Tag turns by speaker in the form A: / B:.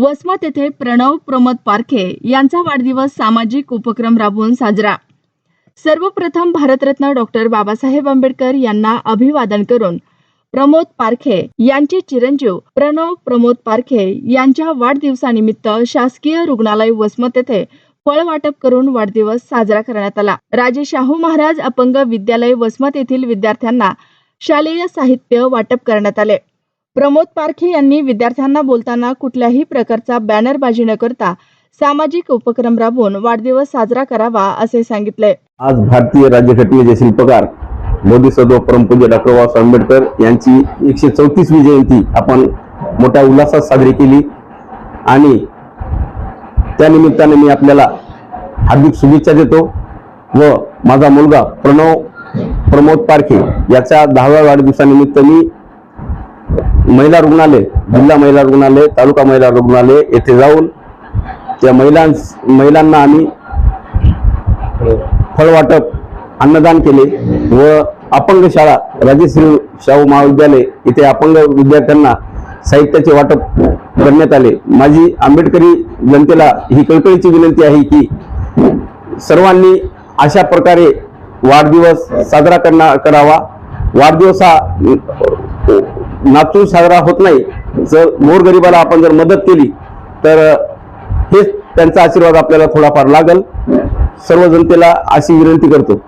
A: वसमत येथे प्रणव प्रमोद पारखे यांचा वाढदिवस सामाजिक उपक्रम राबवून साजरा. सर्वप्रथम भारतरत्न डॉक्टर बाबासाहेब आंबेडकर यांना अभिवादन करून प्रमोद पारखे यांचे चिरंजीव प्रणव प्रमोद पारखे यांच्या वाढदिवसानिमित्त शासकीय रुग्णालय वसमत येथे फळ वाटप करून वाढदिवस साजरा करण्यात आला. राजे शाहू महाराज अपंग विद्यालय वसमत येथील विद्यार्थ्यांना शालेय साहित्य वाटप करण्यात आले. प्रमोद पारखे यांनी विद्यार्थ्यांना बोलताना कुठल्याही प्रकारचा बॅनरबाजी न करता सामाजिक उपक्रम राबवून वाढदिवस साजरा करावा असे सांगितले.
B: आज भारतीय राज्यघटनेचे शिल्पकार बोधिसत्व परमपूज्य डॉक्टर बाबासाहेब आंबेडकर यांची एकशे चौतीसवी जयंती आपण मोठ्या उल्हासात साजरी केली. आणि त्यानिमित्ताने मी आपल्याला हार्दिक शुभेच्छा देतो व माझा मुलगा प्रणव प्रमोद पारखे याच्या दहाव्या वाढदिवसानिमित्त मी महिला रुग्णालय जिल्हा महिला रुग्णालय तालुका महिला रुग्णालय येथे जाऊन त्या महिलां महिलांना आम्ही फळवाटप अन्नदान केले व अपंग शाळा राजश्री शाहू महाविद्यालय इथे अपंग विद्यार्थ्यांना साहित्याचे वाटप करण्यात आले. माझी आंबेडकरी जनतेला ही कळकळीची विनंती आहे की सर्वांनी अशा प्रकारे वाढदिवस साजरा करणार करावा. वाढदिवस हा नाचून साजरा होत नाही. जर मोरगरिबाला आपण जर मदत केली तर हेच त्यांचा आशीर्वाद आपल्याला थोडाफार लागल. सर्व जनतेला अशी विनंती करतो.